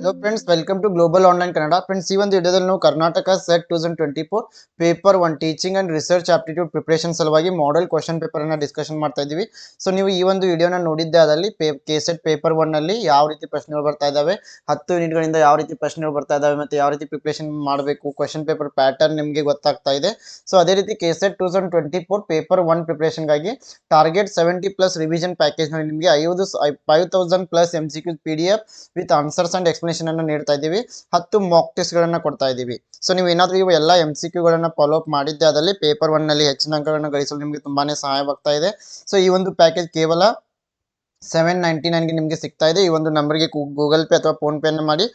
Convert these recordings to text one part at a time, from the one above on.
Hello friends welcome to global online Kannada friends ಈ ಒಂದು ವಿಡಿಯೋದಲ್ಲಿ ನಾವು Karnataka SET two thousand twenty four paper one teaching and research aptitude preparation ಸಲುವಾಗಿ model question paper ಅನ್ನ discussion ಮಾಡ್ತಾ ಇದ್ದೀವಿ. So ನೀವು ಈ ಒಂದು ವಿಡಿಯೋನ ನೋಡಿದ್ದೆ ಅದರಲ್ಲಿ ಕೆ ಸೆಟ್ ಪೇಪರ್ ಒನ್ನಲ್ಲಿ ಯಾವ ರೀತಿ ಪ್ರಶ್ನೆಗಳು ಬರ್ತಾ ಇದಾವೆ, ಹತ್ತು ಯೂನಿಟ್ಗಳಿಂದ ಯಾವ ರೀತಿ ಪ್ರಶ್ನೆಗಳು ಬರ್ತಾ ಇದಾವೆ ಮತ್ತೆ ಯಾವ ರೀತಿ ಪ್ರಿಪರೇಷನ್ ಮಾಡಬೇಕು ಕ್ವಶನ್ ಪೇಪರ್ ಪ್ಯಾಟರ್ನ್ ನಿಮಗೆ ಗೊತ್ತಾಗ್ತಾ ಇದೆ. ಸೊ ಅದೇ ರೀತಿ K SET two thousand twenty four paper one ಪ್ರಿಪರೇಷನ್ಗಾಗಿ target seventy plus revision ಪ್ಯಾಕೇಜ್ನಲ್ಲಿ ನಿಮಗೆ ಐದು five thousand plus M C Q P D F with answers and explanation ಅನ್ನು ನೀಡ್ತಾ ಇದ್ದೀವಿ. ಹತ್ತು ಮಾಕ್ ಟೆಸ್ಟ್ಗಳನ್ನು ಕೊಡ್ತಾ ಇದ್ದೀವಿ. ಸೊ ನೀವು ಏನಾದರೂ ಇವು ಎಲ್ಲ ಎಂ ಸಿ ಫಾಲೋ ಅಪ್ ಮಾಡಿದ್ದೆ ಅದರಲ್ಲಿ ಪೇಪರ್ ಒನ್ನಲ್ಲಿ ಹೆಚ್ಚಿನ ಅಂಕಗಳನ್ನು ಗಳಿಸಲು ನಿಮಗೆ ತುಂಬಾನೇ ಸಹಾಯವಾಗ್ತಾ ಇದೆ. ಸೊ ಈ ಒಂದು ಪ್ಯಾಕೇಜ್ ಕೇವಲ ಸೆವೆನ್ ನೈಂಟಿ ನೈನ್ಗೆ ನಿಮಗೆ ಸಿಗ್ತಾ ಇದೆ. ಈ ಒಂದು ನಂಬರ್ಗೆ ಗೂಗಲ್ ಪೇ ಅಥವಾ ಫೋನ್ ಪೇನ ಮಾಡಿ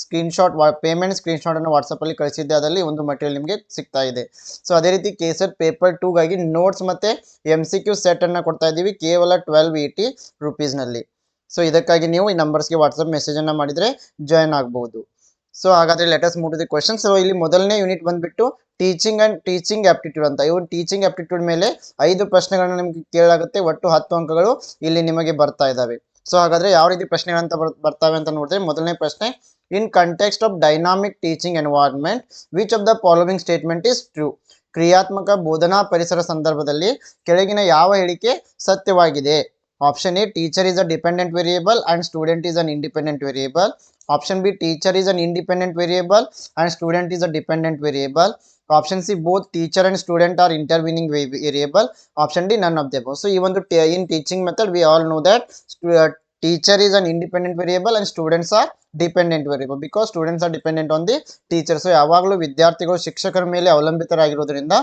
ಸ್ಕ್ರೀನ್ಶಾಟ್ ಪೇಮೆಂಟ್ ಸ್ಕ್ರೀನ್ಶಾಟನ್ನು ವಾಟ್ಸಪ್ಪಲ್ಲಿ ಕಳಿಸಿದ್ದೆ ಅದರಲ್ಲಿ ಒಂದು ಮಟೀರಿಯಲ್ ನಿಮಗೆ ಸಿಗ್ತಾ ಇದೆ. ಸೊ ಅದೇ ರೀತಿ ಕೇಸರ್ ಪೇಪರ್ ಟೂಗಾಗಿ ನೋಟ್ಸ್ ಮತ್ತು ಎಂ ಸಿ ಕ್ಯೂ ಸೆಟನ್ನು ಕೊಡ್ತಾ ಇದ್ದೀವಿ. ಕೇವಲ ಟ್ವೆಲ್ವ್ ಏಯ್ಟಿ ರುಪೀಸ್ನಲ್ಲಿ ಸೊ ಇದಕ್ಕಾಗಿ ನೀವು ಈ ನಂಬರ್ಸ್ಗೆ ವಾಟ್ಸಪ್ ಮೆಸೇಜನ್ನು ಮಾಡಿದರೆ ಜಾಯ್ನ್ ಆಗ್ಬೋದು. ಸೊ ಹಾಗಾದರೆ let us move the question so ಇಲ್ಲಿ ಮೊದಲನೇ ಯೂನಿಟ್ ಬಂದ್ಬಿಟ್ಟು ಟೀಚಿಂಗ್ ಆ್ಯಂಡ್ ಟೀಚಿಂಗ್ ಆಪ್ಟಿಟ್ಯೂಡ್ ಅಂತ. ಇವು ಟೀಚಿಂಗ್ ಆಪ್ಟಿಟ್ಯೂಡ್ ಮೇಲೆ ಐದು ಪ್ರಶ್ನೆಗಳನ್ನ ನಿಮಗೆ ಕೇಳಾಗುತ್ತೆ ಒಟ್ಟು ಹತ್ತು ಅಂಕಗಳು ಇಲ್ಲಿ ನಿಮಗೆ ಬರ್ತಾ ಇದ್ದಾವೆ ಸೊ ಹಾಗಾದರೆ ಯಾವ ರೀತಿ ಪ್ರಶ್ನೆಗಳಂತ ಬರ್, ಬರ್ತಾವೆ ಅಂತ ನೋಡಿದ್ರೆ ಮೊದಲನೇ ಪ್ರಶ್ನೆ in context of dynamic teaching environment which of the following statement is true ಕ್ರಿಯಾತ್ಮಕ ಬೋಧನಾ ಪರಿಸರ ಸಂದರ್ಭದಲ್ಲಿ ಕೆಳಗಿನ ಯಾವ ಹೇಳಿಕೆ ಸತ್ಯವಾಗಿದೆ? option A teacher is a dependent variable and student is an independent variable option b teacher is an independent variable and student is a dependent variable option c both teacher and student are intervening va- variable option d none of the above so ಈ ಒಂದು ಟ- in teaching method we all know that stu- uh, teacher is an independent variable and students are dependent variable because students are dependent on the teacher so ಯಾವಾಗಲೂ ವಿದ್ಯಾರ್ಥಿಗಳು ಶಿಕ್ಷಕರ ಮೇಲೆ ಅವಲಂಬಿತರಾಗಿರೋದ್ರಿಂದ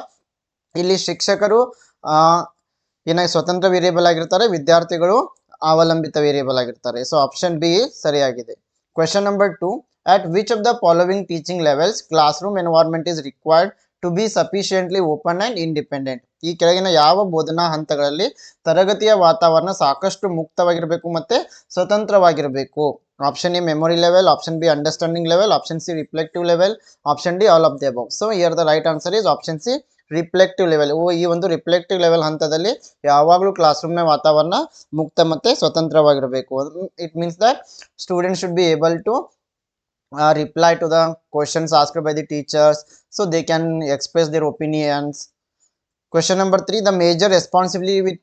ಇಲ್ಲಿ ಶಿಕ್ಷಕರು ಏನಾಗಿ ಸ್ವತಂತ್ರ ವೇರಿಯೇಬಲ್ ಆಗಿರ್ತಾರೆ, ವಿದ್ಯಾರ್ಥಿಗಳು ಅವಲಂಬಿತ ವೇರಿಯೇಬಲ್ ಆಗಿರ್ತಾರೆ. ಸೊ ಆಪ್ಷನ್ ಬಿ ಸರಿಯಾಗಿದೆ. Question number two at which of the following teaching levels class room environment is required to be sufficiently open and independent ಈ ಕೆಳಗಿನ ಯಾವ ಬೋಧನಾ ಹಂತಗಳಲ್ಲಿ ತರಗತಿಯ ವಾತಾವರಣ ಸಾಕಷ್ಟು ಮುಕ್ತವಾಗಿರಬೇಕು ಮತ್ತು ಸ್ವತಂತ್ರವಾಗಿರಬೇಕು? Option A memory level option B understanding level option C reflective level option D all of the above so here the right answer is option C reflective level ಈ ಒಂದು ರಿಫ್ಲೆಕ್ಟಿವ್ ಲೆವೆಲ್ ಹಂತದಲ್ಲಿ ಯಾವಾಗಲೂ ಕ್ಲಾಸ್ ರೂಮ್ನ ವಾತಾವರಣ ಮುಕ್ತ ಮತ್ತು ಸ್ವತಂತ್ರವಾಗಿರಬೇಕು. It means that student should be able to reply to the questions asked by the teachers so they can express their opinions question number three the major responsibility with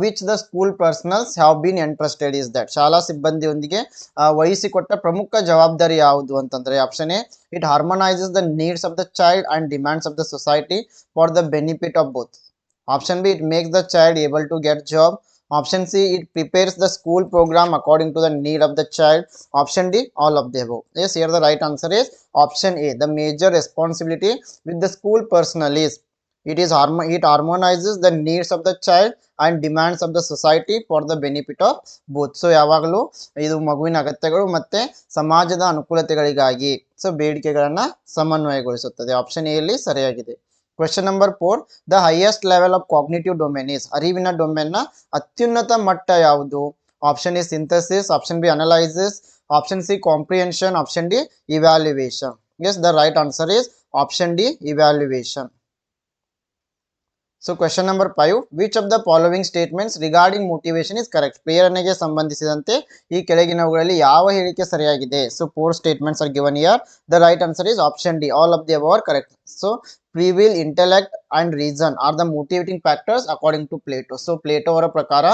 which the school personnels have been entrusted is that ಶಾಲಾ ಸಿಬ್ಬಂದಿಯೊಂದಿಗೆ ಆ, ವಹಿಸಿಕೊಟ್ಟ ಪ್ರಮುಖ ಜವಾಬ್ದಾರಿ ಯಾವುದು ಅಂತಂದ್ರೆ option A it harmonizes the needs of the child and demands of the society for the benefit of both option B it makes the child able to get job option C it prepares the school program according to the need of the child option D all of the above so here the right answer is option A the major responsibility with the school personnel is it is it harmonizes the needs of the child and demands of the society for the benefit of both. So ಯಾವಾಗಲೂ ಇದು ಮಗುವಿನ ಅಗತ್ಯಗಳು ಮತ್ತೆ ಸಮಾಜದ ಅನುಕೂಲತೆಗಳಿಗಾಗಿ so ಬೇಡಿಕೆಗಳನ್ನು ಸಮನ್ವಯಗೊಳಿಸುತ್ತದೆ. Option ಎಲ್ಲಿ ಸರಿಯಾಗಿದೆ. Question number four the highest level of cognitive domain ಅರಿವಿನ ಅರಿವಿನ ಡೊಮೇನ್ನ ಅತ್ಯುನ್ನತ ಮಟ್ಟ ಯಾವುದು? Option A synthesis option B analysis option C comprehension option D evaluation yes the right answer is option D evaluation so question number five which of the following statements regarding motivation is correct ಪ್ರೇರಣೆಗೆ ಸಂಬಂಧಿಸಿದಂತೆ ಈ ಕೆಳಗಿನವುಗಳಲ್ಲಿ ಯಾವ ಹೇಳಿಕೆ ಸರಿಯಾಗಿದೆ? So four statements are given here the right answer is option D all of the above correct so free will intellect and reason are the motivating factors according to Plato so Plato ಅವರ ಪ್ರಕಾರ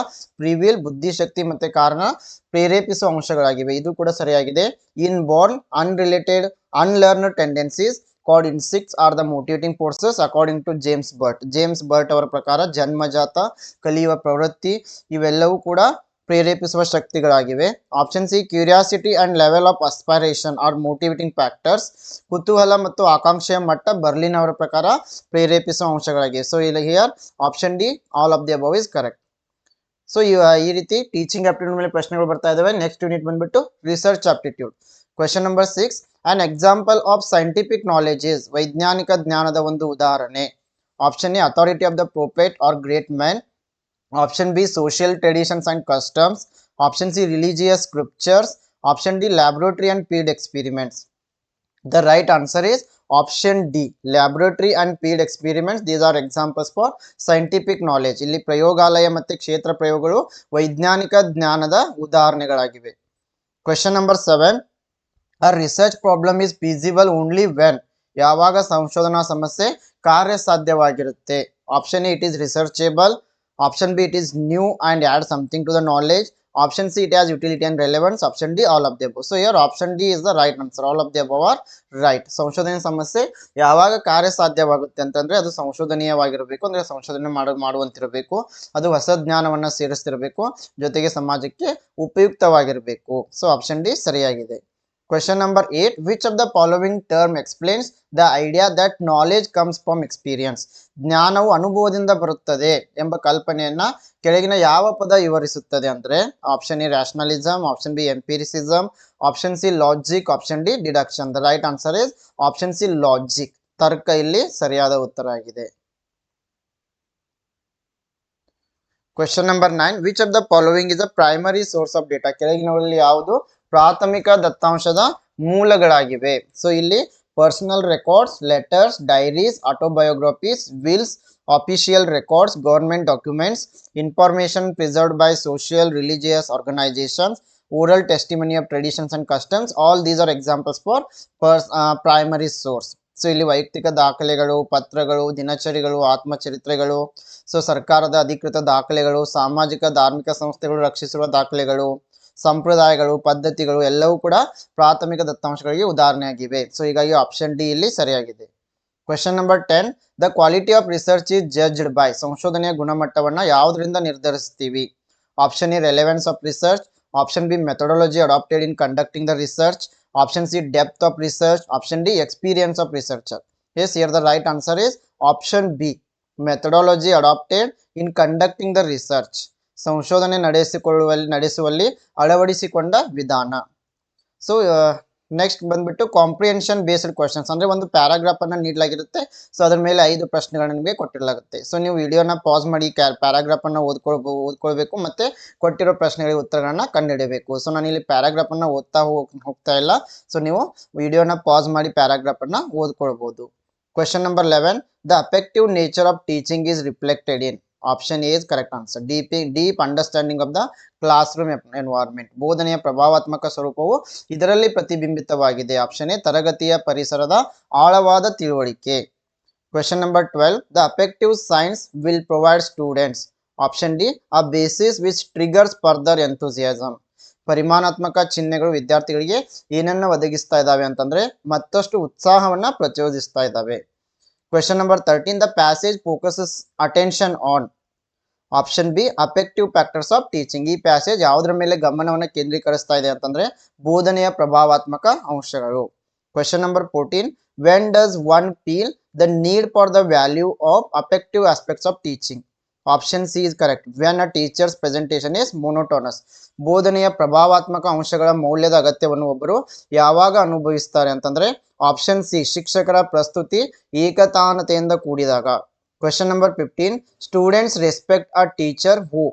ಪ್ರಿವಿಲ್ ಬುದ್ಧಿಶಕ್ತಿ ಮತ್ತೆ ಕಾರಣ ಪ್ರೇರೇಪಿಸುವ ಅಂಶಗಳಾಗಿವೆ. ಇದು ಕೂಡ ಸರಿಯಾಗಿದೆ. Inborn unrelated unlearn tendencies called instincts are the motivating forces according to James Burt James Burt ಅವರ ಪ್ರಕಾರ ಜನ್ಮಜಾತ ಕಲಿಯುವ, ಪ್ರವೃತ್ತಿ ಇವೆಲ್ಲವೂ ಕೂಡ ಪ್ರೇರೇಪಿಸುವ ಶಕ್ತಿಗಳಾಗಿವೆ. Option C curiosity and level of aspiration are motivating factors ಕುತೂಹಲ ಮತ್ತು ಆಕಾಂಕ್ಷೆಯ ಮಟ್ಟ ಬರ್ಲಿನ್ ಅವರ ಪ್ರಕಾರ ಪ್ರೇರೇಪಿಸುವ ಅಂಶಗಳಾಗಿವೆ. ಸೊ ಇಲ್ಲಿ here option D all of the above is correct so ಈ ರೀತಿ ಟೀಚಿಂಗ್ ಆಪ್ಟಿಟ್ಯೂಡ್ ಮೇಲೆ ಪ್ರಶ್ನೆಗಳು ಬರ್ತಾ ಇದಾವೆ. ನೆಕ್ಸ್ಟ್ ಯೂನಿಟ್ ಬಂದ್ಬಿಟ್ಟು research aptitude question number six an example of scientific knowledge is ವೈಜ್ಞಾನಿಕ ಜ್ಞಾನದ ಒಂದು ಉದಾಹರಣೆ. Option A authority of the prophet or great man option B social traditions and customs option C religious scriptures option D laboratory and field experiments the right answer is option D laboratory and field experiments these are examples for scientific knowledge ಇಲ್ಲಿ ಪ್ರಯೋಗಾಲಯ ಮತ್ತು ಕ್ಷೇತ್ರ ಪ್ರಯೋಗಗಳು ವೈಜ್ಞಾನಿಕ ಜ್ಞಾನದ ಉದಾಹರಣೆಗಳಾಗಿವೆ. Question number seven a research problem is feasible only when ಯಾವಾಗ ಸಂಶೋಧನಾ ಸಮಸ್ಯೆ ಕಾರ್ಯಸಾಧ್ಯವಾಗಿರುತ್ತೆ. Option A it is researchable option B it is new and add something to the knowledge option C it has utility and relevance option D all of the above so here option D is the right answer all of the above are right ಸಂಶೋಧನೆ ಸಮಸ್ಯೆ ಯಾವಾಗ ಕಾರ್ಯಸಾಧ್ಯವಾಗುತ್ತೆ ಅಂತಂದರೆ ಅದು ಸಂಶೋಧನೀಯವಾಗಿರಬೇಕು. ಅಂದರೆ ಸಂಶೋಧನೆ ಮಾಡ, ಮಾಡುವಂತಿರಬೇಕು. ಅದು ಹೊಸ ಜ್ಞಾನವನ್ನು ಸೇರಿಸ್ತಿರಬೇಕು. ಜೊತೆಗೆ ಸಮಾಜಕ್ಕೆ ಉಪಯುಕ್ತವಾಗಿರಬೇಕು. ಸೊ ಆಪ್ಷನ್ ಡಿ ಸರಿಯಾಗಿದೆ. Question number eight which of the following term explains the idea that knowledge comes from experience? ಜ್ಞಾನವು ಅನುಭವದಿಂದ ಬರುತ್ತದೆ ಎಂಬ ಕಲ್ಪನೆಯನ್ನ ಕೆಳಗಿನ ಯಾವ ಪದ ವಿವರಿಸುತ್ತದೆ ಅಂದ್ರೆ option A rationalism option B empiricism option C logic option D deduction the right answer is option C logic ತರ್ಕ ಇಲ್ಲಿ ಸರಿಯಾದ ಉತ್ತರ ಆಗಿದೆ. Question number nine which of the following is a primary source of data ಕೆಳಗಿನವರಲ್ಲಿ ಯಾವುದು ಪ್ರಾಥಮಿಕ ದತ್ತಾಂಶದ ಮೂಲಗಳಾಗಿವೆ. So ಇಲ್ಲಿ personal records letters diaries autobiographies wills official records government documents information preserved by social religious organisations oral testimony of traditions and customs all these are examples for purse primary source so ಇಲ್ಲಿ ವೈಯಕ್ತಿಕ ದಾಖಲೆಗಳು, ಪತ್ರಗಳು, ದಿನಚರಿಗಳು, ಆತ್ಮಚರಿತ್ರೆಗಳು so ಸರ್ಕಾರದ ಅಧಿಕೃತ ದಾಖಲೆಗಳು, ಸಾಮಾಜಿಕ, ಧಾರ್ಮಿಕ ಸಂಸ್ಥೆಗಳು ರಕ್ಷಿಸಿರುವ ದಾಖಲೆಗಳು ಸಂಪ್ರದಾಯಗಳು, ಪದ್ಧತಿಗಳು ಎಲ್ಲವೂ ಕೂಡ ಪ್ರಾಥಮಿಕ ದತ್ತಾಂಶಗಳಿಗೆ ಉದಾಹರಣೆಯಾಗಿವೆ. ಸೊ ಹೀಗಾಗಿ ಆಪ್ಷನ್ ಡಿ ಇಲ್ಲಿ ಸರಿಯಾಗಿದೆ. Question number ten the quality of research is judged by ಸಂಶೋಧನೆಯ ಗುಣಮಟ್ಟವನ್ನು ಯಾವುದರಿಂದ ನಿರ್ಧರಿಸ್ತೀವಿ? Option A relevance of research option B methodology adopted in conducting the research option C depth of research option D experience of researcher yes here the right answer is option B methodology adopted in conducting the research ಸಂಶೋಧನೆ ನಡೆಸಿಕೊಳ್ಳುವಲ್ಲಿ, ನಡೆಸುವಲ್ಲಿ ಅಳವಡಿಸಿಕೊಂಡ ವಿಧಾನ. So next ಬಂದ್ಬಿಟ್ಟು comprehension based questions ಅಂದರೆ ಒಂದು paragraph ಅನ್ನ ನೀಡಲಾಗಿರುತ್ತೆ. So ಅದ್ರ ಮೇಲೆ ಐದು ಪ್ರಶ್ನೆಗಳನ್ನ ನಿಮಗೆ ಕೊಟ್ಟಿರಲಾಗುತ್ತೆ. ಸೊ ನೀವು ವಿಡಿಯೋನ ಪಾಸ್ ಮಾಡಿ ಪ್ಯಾರಾಗ್ರಾಫ್ ಪ್ಯಾರಾಗ್ರಾಫನ್ನು ಓದ್ಕೊಳ್ಬೋ ಓದ್ಕೊಳ್ಬೇಕು ಮತ್ತು ಕೊಟ್ಟಿರೋ ಪ್ರಶ್ನೆಗಳಿಗೆ ಉತ್ತರಗಳನ್ನ ಕಂಡುಹಿಡಬೇಕು ಸೊ ನಾನು ಇಲ್ಲಿ ಪ್ಯಾರಾಗ್ರಾಫ್ ಅನ್ನ ಓದ್ತಾ ಹೋಗ್ ಹೋಗ್ತಾ ಇಲ್ಲ. ಸೊ ನೀವು ವಿಡಿಯೋನ ಪಾಸ್ ಮಾಡಿ paragraph ಓದ್ಕೊಳ್ಬೋದು. Question number eleven the affective nature of teaching is reflected in option A is correct answer deep deep understanding of the classroom environment ಬೋಧನೆಯ ಪ್ರಭಾವಾತ್ಮಕ ಸ್ವರೂಪವು ಇದರಲ್ಲಿ ಪ್ರತಿಬಿಂಬಿತವಾಗಿದೆ. ಆಪ್ಷನ್ ಎ ತರಗತಿಯ ಪರಿಸರದ ಆಳವಾದ ತಿಳುವಳಿಕೆ. Question number twelve the affective signs will provide students option D a basis which triggers further enthusiasm ಪರಿಮಾಣಾತ್ಮಕ ಚಿಹ್ನೆಗಳು ವಿದ್ಯಾರ್ಥಿಗಳಿಗೆ ಏನನ್ನ ಒದಗಿಸ್ತಾ ಇದ್ದಾವೆ ಅಂತಂದ್ರೆ ಮತ್ತಷ್ಟು ಉತ್ಸಾಹವನ್ನ ಪ್ರಚೋದಿಸ್ತಾ ಇದ್ದಾವೆ. Question number thirteen the passage focuses attention on option B affective factors of teaching ಈ ಪ್ಯಾಸೇಜ್ ಯಾವುದರ ಮೇಲೆ ಗಮನವನ್ನು ಕೇಂದ್ರೀಕರಿಸ್ತಾ ಇದೆ ಅಂತಂದ್ರೆ ಬೋಧನೆಯ ಪ್ರಭಾವಾತ್ಮಕ ಅಂಶಗಳು. Question number fourteen when does one feel the need for the value of affective aspects of teaching option C is correct when a teacher's presentation is monotonous ಬೋಧನೆಯ ಪ್ರಭಾವಾತ್ಮಕ ಅಂಶಗಳ ಮೌಲ್ಯದ ಅಗತ್ಯವನ್ನು ಒಬ್ಬರು ಯಾವಾಗ ಅನುಭವಿಸ್ತಾರೆ ಅಂತಂದ್ರೆ ಆಪ್ಷನ್ ಸಿ ಶಿಕ್ಷಕರ ಪ್ರಸ್ತುತಿ ಏಕತಾನತೆಯಿಂದ ಕೂಡಿದಾಗ. Question number fifteen students respect a teacher who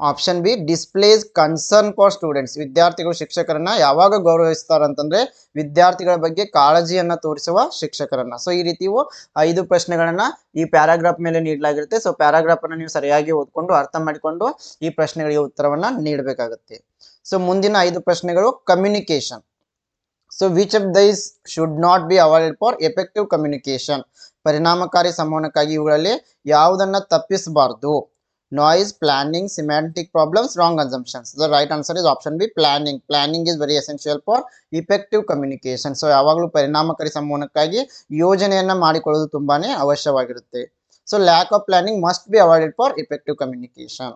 option B displays concern for students ವಿದ್ಯಾರ್ಥಿಗಳು ಶಿಕ್ಷಕರನ್ನ ಯಾವಾಗ ಗೌರವಿಸ್ತಾರೆ ಅಂತಂದ್ರೆ ವಿದ್ಯಾರ್ಥಿಗಳ ಬಗ್ಗೆ ಕಾಳಜಿಯನ್ನ ತೋರಿಸುವ ಶಿಕ್ಷಕರನ್ನ. ಸೊ ಈ ರೀತಿಯು ಐದು ಪ್ರಶ್ನೆಗಳನ್ನ ಈ ಪ್ಯಾರಾಗ್ರಾಫ್ ಮೇಲೆ ನೀಡಲಾಗಿರುತ್ತೆ. ಸೊ ಪ್ಯಾರಾಗ್ರಾಫ್ ಅನ್ನು ನೀವು ಸರಿಯಾಗಿ ಓದ್ಕೊಂಡು, ಅರ್ಥ ಮಾಡಿಕೊಂಡು ಈ ಪ್ರಶ್ನೆಗಳಿಗೆ ಉತ್ತರವನ್ನ ನೀಡಬೇಕಾಗುತ್ತೆ. ಸೊ ಮುಂದಿನ ಐದು ಪ್ರಶ್ನೆಗಳು communication so which of these should not be avoid for effective communication ಪರಿಣಾಮಕಾರಿ ಸಂವಹನಕ್ಕಾಗಿ ಇವುಗಳಲ್ಲಿ ಯಾವುದನ್ನ ತಪ್ಪಿಸಬಾರ್ದು? Noise planning semantic problems wrong assumptions. The right answer is option B planning planning is very essential for effective communication so ಯಾವಾಗಲೂ ಪರಿಣಾಮಕಾರಿ ಸಂವಹನಕ್ಕಾಗಿ ಯೋಜನೆಯನ್ನ ಮಾಡಿಕೊಳ್ಳೋದು ತುಂಬಾನೇ ಅವಶ್ಯವಾಗಿರುತ್ತೆ. So lack of planning must be avoided for effective communication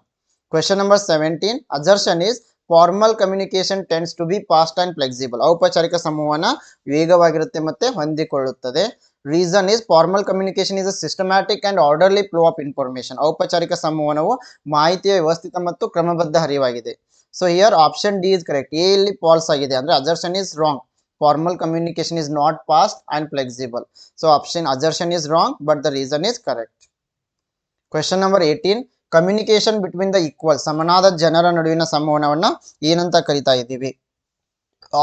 question number seventeen assertion is formal communication tends to be fast and flexible ಔಪಚಾರಿಕ ಸಂವಹನ ವೇಗವಾಗಿರುತ್ತೆ ಮತ್ತೆ ಹೊಂದಿಕೊಳ್ಳುತ್ತದೆ. Reason is formal communication is a systematic and orderly flow of information ಔಪಚಾರಿಕ ಸಂವಹನವು ಮಾಹಿತಿಯ ವ್ಯವಸ್ಥಿತ ಮತ್ತು ಕ್ರಮಬದ್ಧ ಹರಿವಾಗಿದೆ. So here option D is correct A ಇಲ್ಲಿ ಫಾಲ್ಸ್ ಆಗಿದೆ. ಅಂದ್ರೆ assertion is wrong formal communication is not fast and flexible so option assertion is wrong but the reason is correct question number eighteen communication between the equal ಸಮನಾದ ಜನರ ನಡುವಿನ ಸಂವಹನವನ್ನು ಏನಂತ ಕರಿತಾ ಇದ್ದೀವಿ.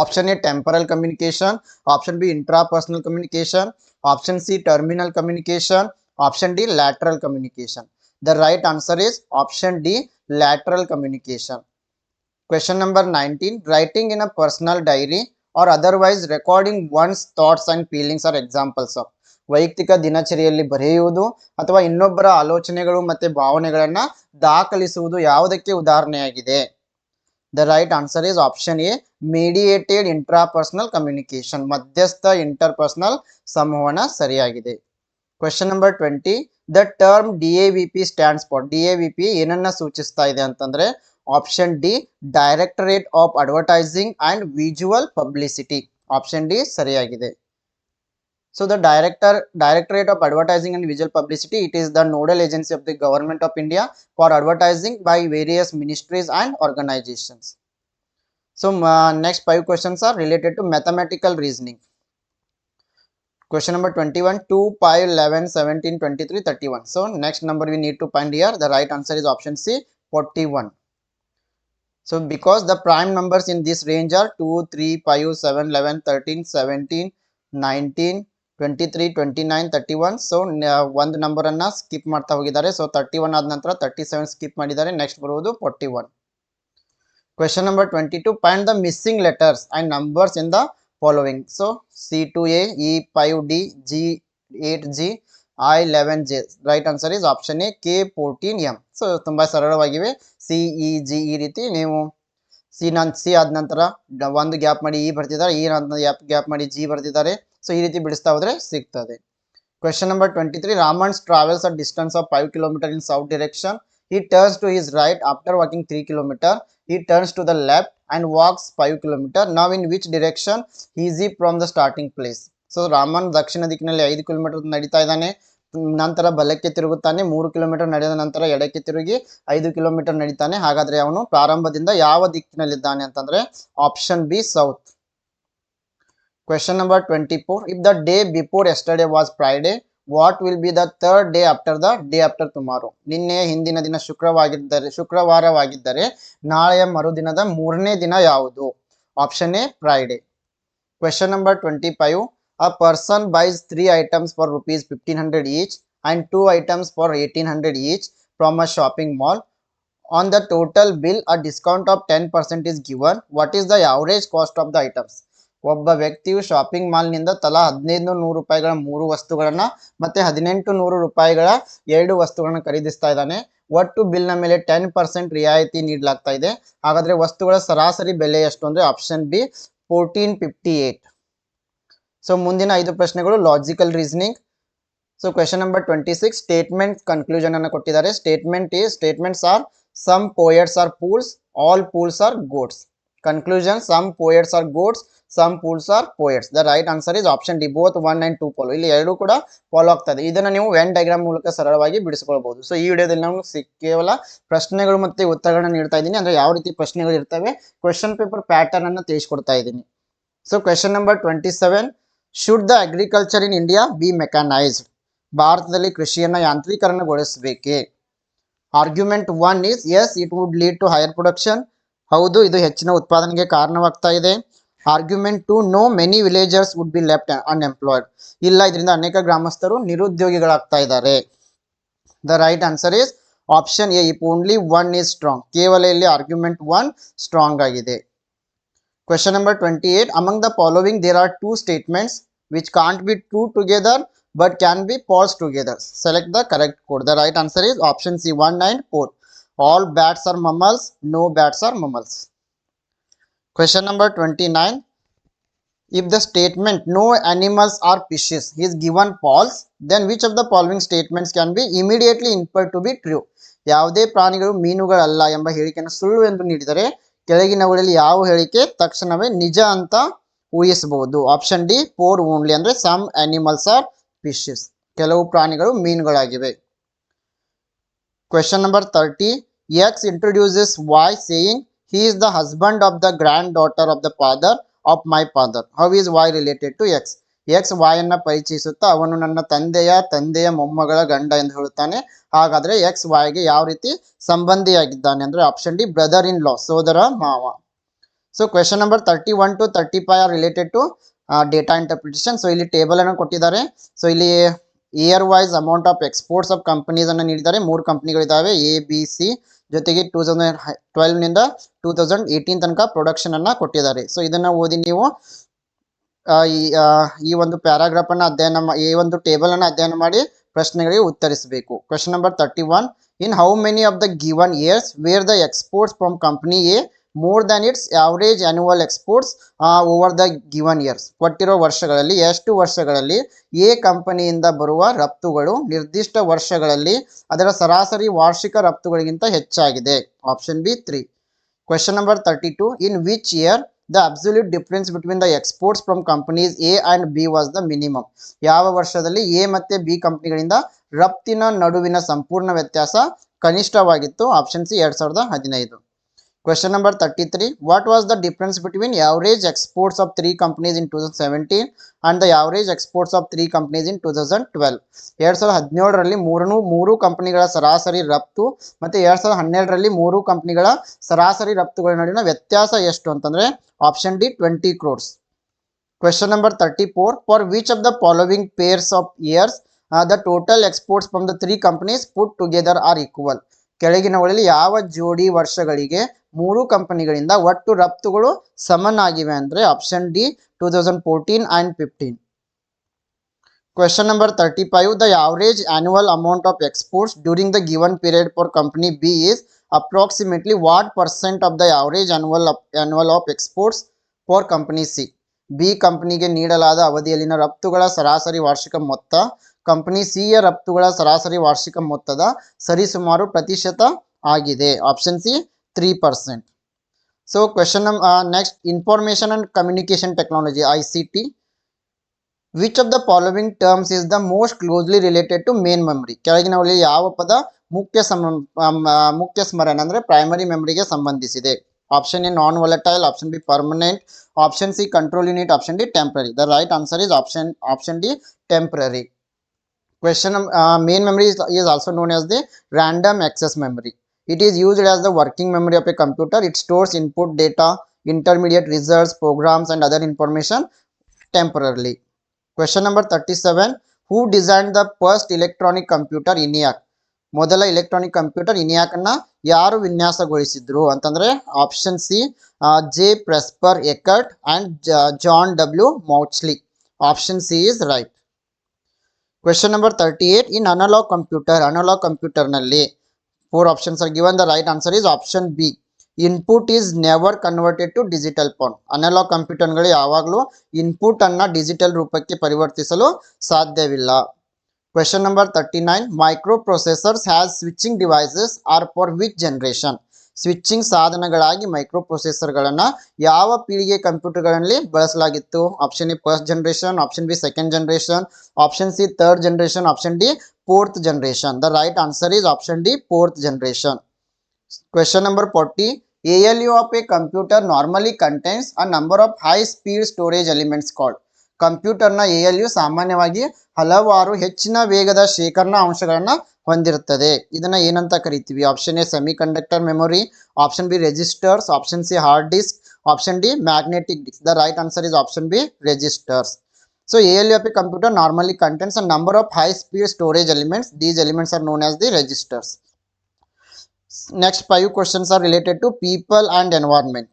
Option A temporal communication option B intra personal communication option C terminal communication. Option D lateral communication. The right answer is option D lateral communication. Question number nineteen writing in a personal diary or otherwise recording one's thoughts and feelings are examples of ವೈಯಕ್ತಿಕ ದಿನಚರಿಯಲ್ಲಿ ಬರೆಯುವುದು ಅಥವಾ ಇನ್ನೊಬ್ಬರ ಆಲೋಚನೆಗಳು ಮತ್ತು ಭಾವನೆಗಳನ್ನು ದಾಖಲಿಸುವುದು ಯಾವುದಕ್ಕೆ ಉದಾಹರಣೆಯಾಗಿದೆ the right answer is option A mediated intrapersonal communication ಮಧ್ಯಸ್ಥ ಇಂಟರ್ಪರ್ಸನಲ್ ಸಂವಹನ ಸರಿಯಾಗಿದೆ. Question number twenty the term D A V P stands for D A V P ಏನನ್ನ ಸೂಚಿಸ್ತಾ ಇದೆ ಅಂತಂದ್ರೆ option D directorate of advertising and visual publicity option D ಸರಿಯಾಗಿದೆ. So the director, Directorate of Advertising and Visual Publicity, it is the nodal agency of the Government of India for advertising by various ministries and organizations. So uh, next five questions are related to mathematical reasoning. Question number 21, 2, pi 11, 17, 23, 31. So next number we need to find here. The right answer is option C, 41. So because the prime numbers in this range are 2, 3, 5, 7, 11, 13, 17, 19, 23, 29, 31. So ಒಂದು ನಂಬರನ್ನು skip ಮಾಡ್ತಾ ಹೋಗಿದ್ದಾರೆ. So thirty one ಆದ ನಂತರ thirty seven skip ಮಾಡಿದ್ದಾರೆ. Next ಬರುವುದು forty one question number twenty two find the missing letters and numbers in the following so C two A E five D G eight G I eleven J right answer is option A K fourteen M so ತುಂಬ ಸರಳವಾಗಿವೆ. C E G ಈ ರೀತಿ ನೀವು C non C ಆದ ನಂತರ ಒಂದು gap ಮಾಡಿ E ಬರ್ತಿದ್ದಾರೆ. ಈ ನಂತರ ಗ್ಯಾಪ್ ಗ್ಯಾಪ್ ಮಾಡಿ ಜಿ ಬರ್ತಿದ್ದಾರೆ. ಸೊ ಈ ರೀತಿ ಬಿಡಿಸ್ತಾ ಹೋದ್ರೆ ಸಿಗ್ತದೆ. Question number twenty three Raman's travels a distance of five kilometre in south direction he turns to his right after walking 3 kilometre he turns to the left and walks 5 kilometre now in which direction he is he starting place so Raman ದಕ್ಷಿಣ ದಿಕ್ಕಿನಲ್ಲಿ ಐದು kilometre ನಡೀತಾ ಇದ್ದಾನೆ. ನಂತರ ಬಲಕ್ಕೆ ತಿರುಗುತ್ತಾನೆ. ಮೂರು kilometre ನಡೆದ ನಂತರ ಎಡಕ್ಕೆ ತಿರುಗಿ ಐದು ಕಿಲೋಮೀಟರ್ ನಡೀತಾನೆ. ಹಾಗಾದ್ರೆ ಅವನು ಪ್ರಾರಂಭದಿಂದ ಯಾವ ದಿಕ್ಕಿನಲ್ಲಿದ್ದಾನೆ ಅಂತಂದ್ರೆ option B south question number twenty four if the day before yesterday was Friday what will be the third day after the day after tomorrow ನಿನ್ನೆ, ಹಿಂದಿನ ದಿನ, ಶುಕ್ರವಾಗಿದ್ದರೆ ಶುಕ್ರವಾರವಾಗಿದ್ದರೆ ನಾಳೆಯ ಮರುದಿನದ ಮೂರನೇ ದಿನ ಯಾವುದು? Option A Friday question number twenty five a person buys three items for rupees fifteen hundred each and two items for eighteen hundred each from a shopping mall on the total bill a discount of ten percent is given what is the average cost of the items ಒಬ್ಬ ವ್ಯಕ್ತಿಯು shopping ಮಾಲ್ನಿಂದ ತಲಾ ಹದಿನೈದು ನೂರು ರೂಪಾಯಿಗಳ ಮೂರು ವಸ್ತುಗಳನ್ನ ಮತ್ತೆ ಹದಿನೆಂಟು ನೂರು ರೂಪಾಯಿಗಳ ಎರಡು ವಸ್ತುಗಳನ್ನ ಖರೀದಿಸ್ತಾ ಇದ್ದಾನೆ. ಒಟ್ಟು ಬಿಲ್ನ ಮೇಲೆ ಟೆನ್ ಪರ್ಸೆಂಟ್ ರಿಯಾಯಿತಿ ನೀಡಲಾಗ್ತಾ ಇದೆ. ಹಾಗಾದ್ರೆ ವಸ್ತುಗಳ ಸರಾಸರಿ ಬೆಲೆ ಎಷ್ಟು ಅಂದ್ರೆ option B fourteen fifty eight so ಮುಂದಿನ ಐದು ಪ್ರಶ್ನೆಗಳು logical reasoning so question number twenty six statement conclusion ಅನ್ನು ಕೊಟ್ಟಿದ್ದಾರೆ. ಸ್ಟೇಟ್ಮೆಂಟ್ ಈ statements are some poets are fools all fools are gods conclusion some poets are gods some fools are poets the right answer is option D both one and two follow ಇಲ್ಲಿ ಎರಡು ಕೂಡ follow ಆಗ್ತದೆ. ಇದೆ ಇದನ್ನ ನೀವು when diagram ಮೂಲಕ ಸರಳವಾಗಿ ಬಿಡಿಸ್ಕೊಳ್ಬಹುದು so ಈ ವಿಡಿಯೋದಲ್ಲಿ ನಾವು ಕೇವಲ ಪ್ರಶ್ನೆಗಳು ಮತ್ತೆ ಉತ್ತರಗಳನ್ನ ನೀಡ್ತಾ ಇದ್ದೀನಿ. ಅಂದ್ರೆ ಯಾವ ರೀತಿ ಪ್ರಶ್ನೆಗಳು ಇರ್ತವೆ ಕ್ವೆಶನ್ ಪೇಪರ್ ಪ್ಯಾಟರ್ನ್ ಅನ್ನು ತಿಳಿಸ್ಕೊಡ್ತಾ ಇದ್ದೀನಿ. So question number twenty seven should the agriculture in India be mechanised ಭಾರತದಲ್ಲಿ ಕೃಷಿಯನ್ನು ಯಾಂತ್ರೀಕರಣಗೊಳಿಸಬೇಕೇ? Argument one is yes it would lead to higher production ಹೌದು, ಇದು ಹೆಚ್ಚಿನ ಉತ್ಪಾದನೆಗೆ ಕಾರಣವಾಗ್ತಾ ಇದೆ. Argument two no many villagers would be left unemployed ಇಲ್ಲ ಇದರಿಂದ ಅನೇಕ ಗ್ರಾಮಸ್ಥರು ನಿರುದ್ಯೋಗಿಗಳಾಗ್ತಾ ಇದ್ದಾರೆ the right answer is option A if only one is strong ಕೇವಲ ಇಲ್ಲಿ ಆರ್ಗ್ಯುಮೆಂಟ್ ಒನ್ ಸ್ಟ್ರಾಂಗ್ ಆಗಿದೆ question number twenty eight among the following there are two statements which can't be true together but can be false together. Select the correct code. The right answer is option C 1 and 4. All bats are mammals, no bats are mammals. Question number 29. If the statement no animals are fishes is given false, then which of the following statements can be immediately inferred to be true? ಯಾವುದೇ ಪ್ರಾಣಿಗಳು ಮೀನುಗಳಲ್ಲ ಎಂಬ ಹೇಳಿಕೆಯನ್ನು ಸುಳ್ಳು ಎಂದು ನೀಡಿದರೆ ಕೆಳಗಿನವುಗಳಲ್ಲಿ ಯಾವ ಹೇಳಿಕೆ ತಕ್ಷಣವೇ ನಿಜ ಅಂತ ಊಹಿಸಬಹುದು ಆಪ್ಷನ್ ಡಿ ಫೋರ್ ಓನ್ಲಿ ಅಂದರೆ ಸಮ್ ಅನಿಮಲ್ಸ್ ಆರ್ ಫಿಶಸ್ ಕೆಲವು ಪ್ರಾಣಿಗಳು ಮೀನುಗಳಾಗಿವೆ question number thirty X introduces Y saying he is the husband of the granddaughter of the father of of my father how y Y related to X X ವಾಯನ್ನ ಪರಿಚಯಿಸುತ್ತಾ ಅವನು ನನ್ನ ತಂದೆಯ ತಂದೆಯ ಮೊಮ್ಮಗಳ ಗಂಡ ಎಂದು ಹೇಳುತ್ತಾನೆ. ಹಾಗಾದ್ರೆ ಎಕ್ಸ್ ವಾಯ್ಗೆ ಯಾವ ರೀತಿ ಸಂಬಂಧಿಯಾಗಿದ್ದಾನೆ ಅಂದ್ರೆ option D brother in law ಸೋದರ, ಮಾವ. So question number thirty one to thirty five are related to data interpretation so ಇಲ್ಲಿ ಟೇಬಲ್ ಅನ್ನು ಕೊಟ್ಟಿದ್ದಾರೆ. ಸೊ ಇಲ್ಲಿ year wise amount of exports of companies ಅನ್ನು ನೀಡಿದ್ದಾರೆ. ಮೂರು ಕಂಪ್ನಿಗಳಿದ್ದಾವೆ ಎ ಬಿ ಸಿ ಜೊತೆಗೆ ಟೂ ತೌಸಂಡ್ ಟ್ವೆಲ್ವ್ನಿಂದ ಟೂ ತೌಸಂಡ್ ಏಯ್ಟೀನ್ ತನಕ ಪ್ರೊಡಕ್ಷನ್ ಅನ್ನ ಕೊಟ್ಟಿದ್ದಾರೆ. ಸೊ ಇದನ್ನ ಓದಿ ನೀವು ಈ ಒಂದು ಪ್ಯಾರಾಗ್ರಾಫ್ ಅನ್ನು ಅಧ್ಯಯನ ಈ ಒಂದು ಟೇಬಲ್ ಅನ್ನು ಅಧ್ಯಯನ ಮಾಡಿ ಪ್ರಶ್ನೆಗಳಿಗೆ ಉತ್ತರಿಸಬೇಕು. Question number thirty one in how many of the given years were the exports from company A more than its average annual exports over the given years ಕೊಟ್ಟಿರೋ ವರ್ಷಗಳಲ್ಲಿ, ಎಷ್ಟು ವರ್ಷಗಳಲ್ಲಿ ಎ ಕಂಪನಿಯಿಂದ ಬರುವ ರಫ್ತುಗಳು ನಿರ್ದಿಷ್ಟ ವರ್ಷಗಳಲ್ಲಿ ಅದರ ಸರಾಸರಿ ವಾರ್ಷಿಕ ರಫ್ತುಗಳಿಗಿಂತ ಹೆಚ್ಚಾಗಿದೆ? Option B three question number thirty two in which year the absolute difference between the exports from companies A and B was the minimum ಯಾವ ವರ್ಷದಲ್ಲಿ ಎ ಮತ್ತು ಬಿ ಕಂಪ್ನಿಗಳಿಂದ ರಫ್ತಿನ ನಡುವಿನ ಸಂಪೂರ್ಣ ವ್ಯತ್ಯಾಸ ಕನಿಷ್ಠವಾಗಿತ್ತು? ಆಪ್ಷನ್ ಸಿ ಎರಡು ಸಾವಿರದ ಹದಿನೈದು. Was the difference between average exports of three companies in two thousand seventeen and the average exports of three companies in two thousand twelve ಎರಡ್ ಸಾವಿರದ ಹದಿನೇಳರಲ್ಲಿ ಮೂರನು ಮೂರು ಕಂಪನಿಗಳ ಸರಾಸರಿ ರಫ್ತು ಮತ್ತೆ ಎರಡು ಸಾವಿರದ ಹನ್ನೆರಡರಲ್ಲಿ ಮೂರು ಕಂಪನಿಗಳ ಸರಾಸರಿ ರಫ್ತುಗಳ ನಡುವಿನ ವ್ಯತ್ಯಾಸ ಎಷ್ಟು ಅಂತಂದ್ರೆ option D twenty crores question number thirty four for which of the following pairs of years the total exports from the three companies put together are equal ಕೆಳಗಿನವುಗಳಲ್ಲಿ ಯಾವ ಜೋಡಿ ವರ್ಷಗಳಿಗೆ ಮೂರು ಕಂಪನಿಗಳಿಂದ ಒಟ್ಟು ರಫ್ತುಗಳು ಸಮನ್ ಆಗಿವೆ option D two thousand fourteen and fifteen question number thirty five the average annual amount of exports during the given period for company B is approximately what percent of the average annual annual of exports for company C B ಕಂಪನಿಗೆ ನೀಡಲಾದ ಅವಧಿಯಲ್ಲಿನ ರಫ್ತುಗಳ ಸರಾಸರಿ ವಾರ್ಷಿಕ ಮೊತ್ತ company C ಯ ರಫ್ತುಗಳ ಸರಾಸರಿ ವಾರ್ಷಿಕ ಮೊತ್ತದ ಸರಿಸುಮಾರು ಪ್ರತಿಶತ ಆಗಿದೆ. Option C three percent so question next information and communication technology I C T which of the following terms is the most closely related to main memory ಕೆಳಗಿನವರಲ್ಲಿ ಯಾವ ಪದ ಮುಖ್ಯ ಸಮ ಅಮ್, ಆ, ಮುಖ್ಯ ಸ್ಮರಣೆ ಅಂದ್ರೆ ಪ್ರೈಮರಿ ಮೆಮರಿಗೆ ಸಂಬಂಧಿಸಿದೆ option A non volatile option B permanent option C control unit option D temporary the right answer is option option D temporary question uh, main memory is, is also known as the random access memory it is used as the working memory of a computer it stores input data intermediate results programs and other information temporarily question number 37 who designed the first electronic computer ENIAC ಮೊದಲ electronic computer ಇನಿಯಾಕ್ ಅನ್ನ ಯಾರು ವಿನ್ಯಾಸಗೊಳಿಸಿದ್ರು ಅಂತಂದ್ರೆ option C J Presper Eckert and John W Mauchly option C is right question number thirty eight in analog computer analog ಕಂಪ್ಯೂಟರ್ನಲ್ಲಿ Four options are given. The right answer is option B. Input is never converted to digital form analog ಕಂಪ್ಯೂಟರ್ಗಳು ಯಾವಾಗಲೂ input ಅನ್ನ digital ರೂಪಕ್ಕೆ ಪರಿವರ್ತಿಸಲು ಸಾಧ್ಯವಿಲ್ಲ question number thirty nine micro processors has switching devices are for which generation switching ಸಾಧನಗಳಾಗಿ micro ಪ್ರೊಸೆಸರ್ಗಳನ್ನು ಯಾವ ಪೀಳಿಗೆ ಕಂಪ್ಯೂಟರ್ಗಳಲ್ಲಿ ಬಳಸಲಾಗಿತ್ತು? Option A first generation, option B second generation, option C third generation, option D fourth generation. The right answer is option D fourth generation. Question number forty U of a computer normally contains a number of high speed storage elements called ಕಂಪ್ಯೂಟರ್ನ A L U ಸಾಮಾನ್ಯವಾಗಿ ಹಲವಾರು ಹೆಚ್ಚಿನ ವೇಗದ ಶೇಖರಣಾ ಅಂಶಗಳನ್ನ ಹೊಂದಿರುತ್ತದೆ ಇದನ್ನ ಏನಂತ ಕರಿತೀವಿ option A semiconductor memory option B registers option C hard disk option D magnetic disk the right answer is option B registers So ALU of a computer normally contains a number of high speed storage elements. These elements are known as the registers. Next five questions are related to people and environment.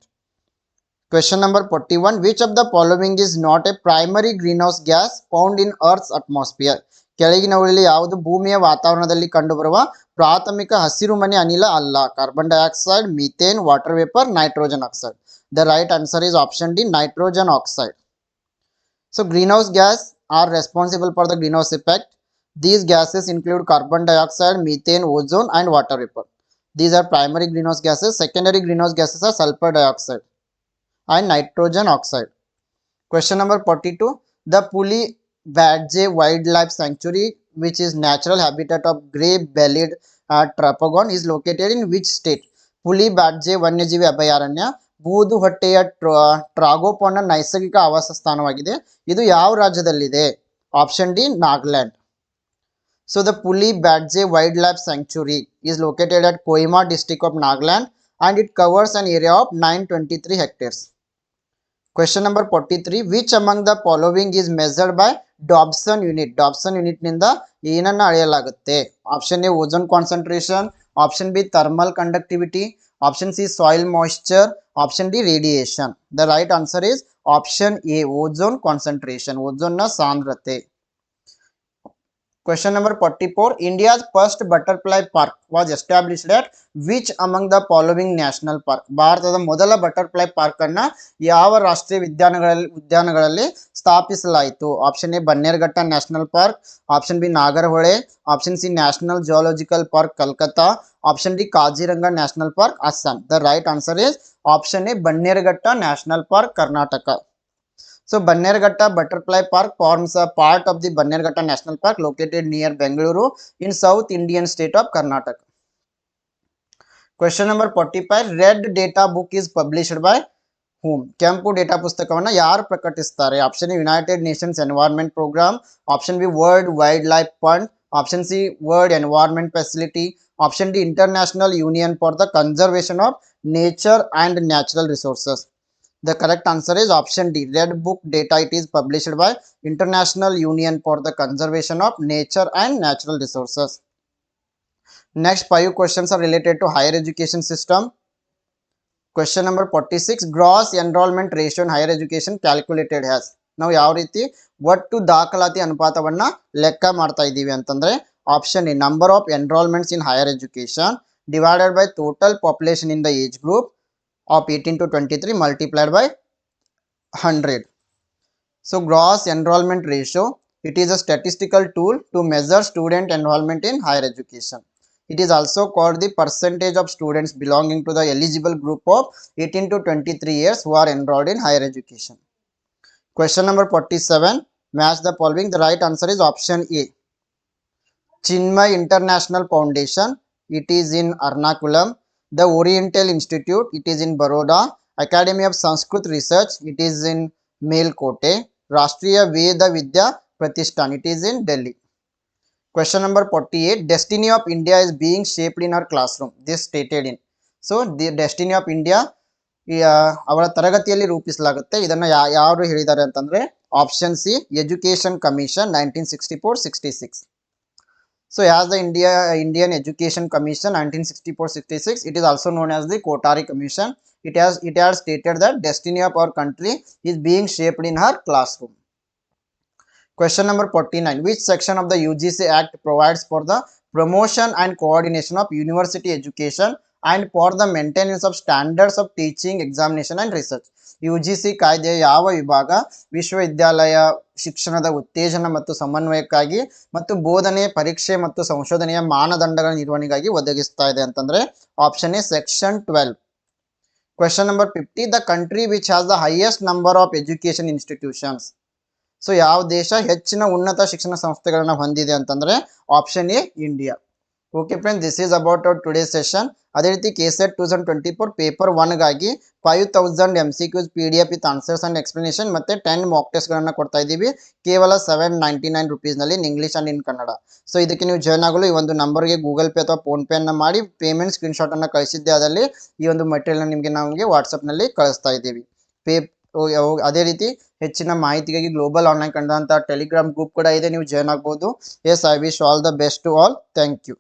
Question number 41. Which of the following is not a primary greenhouse gas found in Earth's atmosphere? ಕೆಳಗಿನವುಗಳಲ್ಲಿ ಯಾವುದು ಭೂಮಿಯ ವಾತಾವರಣದಲ್ಲಿ ಕಂಡುಬರುವ ಪ್ರಾಥಮಿಕ ಹಸಿರುಮನೆ ಅನಿಲ ಅಲ್ಲ carbon dioxide methane water vapour nitrogen oxide the right answer is option D nitrogen oxide So greenhouse gas are responsible for the greenhouse effect. These gases include carbon dioxide, methane, ozone and water vapor. These are primary greenhouse gases. Secondary greenhouse gases are sulfur dioxide and nitrogen oxide. Question number 42. The Puli Badge Wildlife Sanctuary, which is natural habitat of grey-bellied uh, trapegon, is located in which state? ಪುಲಿ ಬ್ಯಾಡ್ಜೆ ವನ್ಯಜೀವಿ ಅಭಯಾರಣ್ಯ ಬೂದು ಹೊಟ್ಟೆಯ ಟ್ರಾಗೋಪಾನ್ನ ನೈಸರ್ಗಿಕ ಆವಾಸ ಸ್ಥಾನವಾಗಿದೆ ಇದು ಯಾವ ರಾಜ್ಯದಲ್ಲಿದೆ option D Nagaland so the Pulie Badze wildlife sanctuary is located at Kohima district of Nagaland and it covers an area of nine twenty three hectares question number forty three which among the following is measured by Dobson unit Dobson ಯೂನಿಟ್ನಿಂದ ಏನನ್ನ ಅಳೆಯಲಾಗುತ್ತೆ? Option A ozone concentration option B thermal conductivity option C soil moisture option D radiation the right answer is option A ozone concentration ಓಝೋನ್ನ ಸಾಂದ್ರತೆ. Question number 44. India's first butterfly park was established at which among the following national park? ಭಾರತದ ಮೊದಲ butterfly park ಅನ್ನ ಯಾವ ರಾಷ್ಟ್ರೀಯ ವಿದ್ಯಾನಗಳಲ್ಲಿ ಉದ್ಯಾನಗಳಲ್ಲಿ ಸ್ಥಾಪಿಸಲಾಯಿತು? Option A Bannerghatta national park option B Nagarahole. Option C national geological park Calcutta. Option D Kaziranga national park Assam. The right answer is option A Bannerghatta national park Karnataka. So Bannergatta Butterfly Park forms a part of the Bannergatta National Park located near Bangalore in South Indian state of Karnataka. Question number 45. Red data book is published by whom? Kempu data pustakavana yar prakatistare. Option A United Nations Environment Program. Option B World Wildlife Fund. Option C World Environment Facility. Option D International Union for the Conservation of Nature and Natural Resources. The correct answer is option D. Red Book data it is published by International Union for the Conservation of Nature and Natural Resources. Next five questions are related to higher education system. Question number 46. Gross enrollment ratio in higher education calculated as. ನಾವು ಯಾವ ರೀತಿ ಒಟ್ಟು ದಾಖಲಾತಿ ಅನುಪಾತವನ್ನ ಲೆಕ್ಕ ಮಾಡ್ತಾ ಇದ್ದೀವಿ ಅಂತಂದ್ರೆ option A number of enrolments in higher education divided by total population in the age group of 18 to 23 multiplied by 100 so gross enrollment ratio it is a statistical tool to measure student enrollment in higher education. It is also called the percentage of students belonging to the eligible group of 18 to 23 years who are enrolled in higher education. Question number 47 match the following. The right answer is option a. Chinmay international foundation. It is in ernakulam the Oriental Institute, it is in Baroda. Academy of Sanskrit Research, it is in Melkote. Rashtriya Veda Vidya Pratishthan, it is in Delhi. Question number 48. Destiny of India is being shaped in our classroom. This stated in. So, the destiny of India ಅವರ ತರಗತಿಯಲ್ಲಿ ರೂಪಿಸಲಾಗುತ್ತೆ ಇದನ್ನು ಯಾರು ಹೇಳಿದ್ದಾರೆ ಅಂತಂದರೆ option C education commission nineteen sixty four sixty six So as the India Indian Education Commission 1964-66, it is also known as the Kotari Commission. It has it has stated that destiny of our country is being shaped in her classroom. Question number 49. Which section of the UGC Act provides for the promotion and coordination of university education and for the maintenance of standards of teaching, examination and research? U G C ಕಾಯ್ದೆಯ ಯಾವ ವಿಭಾಗ ವಿಶ್ವವಿದ್ಯಾಲಯ ಶಿಕ್ಷಣದ ಉತ್ತೇಜನ ಮತ್ತು ಸಮನ್ವಯಕ್ಕಾಗಿ ಮತ್ತು ಬೋಧನೆ, ಪರೀಕ್ಷೆ ಮತ್ತು ಸಂಶೋಧನೆಯ ಮಾನದಂಡಗಳ ನಿರ್ವಹಣೆಗಾಗಿ ಒದಗಿಸ್ತಾ ಇದೆ ಅಂತಂದ್ರೆ option A section twelve question number fifty the country which has the highest number of education institutions so ಯಾವ ದೇಶ ಹೆಚ್ಚಿನ ಉನ್ನತ ಶಿಕ್ಷಣ ಸಂಸ್ಥೆಗಳನ್ನ ಹೊಂದಿದೆ ಅಂತಂದ್ರೆ option A India okay friend this is about our today session ಅದೇ ರೀತಿ K set two thousand twenty four paper ಒನ್ಗಾಗಿ five thousand M C Qs P D F with answers and explanation ಮತ್ತು ಟೆನ್ ಮಾಕ್ ಟೆಸ್ಟ್ಗಳನ್ನು ಕೊಡ್ತಾ ಇದ್ದೀವಿ. ಕೇವಲ seven ninety nine ರುಪೀಸ್ನಲ್ಲಿ in English and in Kannada so ಇದಕ್ಕೆ ನೀವು join ಆಗಲು ಈ ಒಂದು ನಂಬರ್ಗೆ ಗೂಗಲ್ ಪೇ ಅಥವಾ ಫೋನ್ಪೇನ ಮಾಡಿ ಪೇಮೆಂಟ್ ಸ್ಕ್ರೀನ್ಶಾಟನ್ನು ಕಳಿಸಿದ್ದೆ ಅದರಲ್ಲಿ ಈ ಒಂದು ಮೆಟೀರಿಯಲ್ನ ನಿಮಗೆ ನಮಗೆ ವಾಟ್ಸಪ್ನಲ್ಲಿ ಕಳಿಸ್ತಾ ಇದ್ದೀವಿ. ಪೇ ಅದೇ ರೀತಿ ಹೆಚ್ಚಿನ ಮಾಹಿತಿಗಾಗಿ ಗ್ಲೋಬಲ್ ಆನ್ಲೈನ್ ಕಂಡಂಥ ಟೆಲಿಗ್ರಾಮ್ ಗ್ರೂಪ್ ಕೂಡ ಇದೆ, ನೀವು ಜಾಯ್ನ್ ಆಗ್ಬೋದು. Yes I wish all the best to all thank you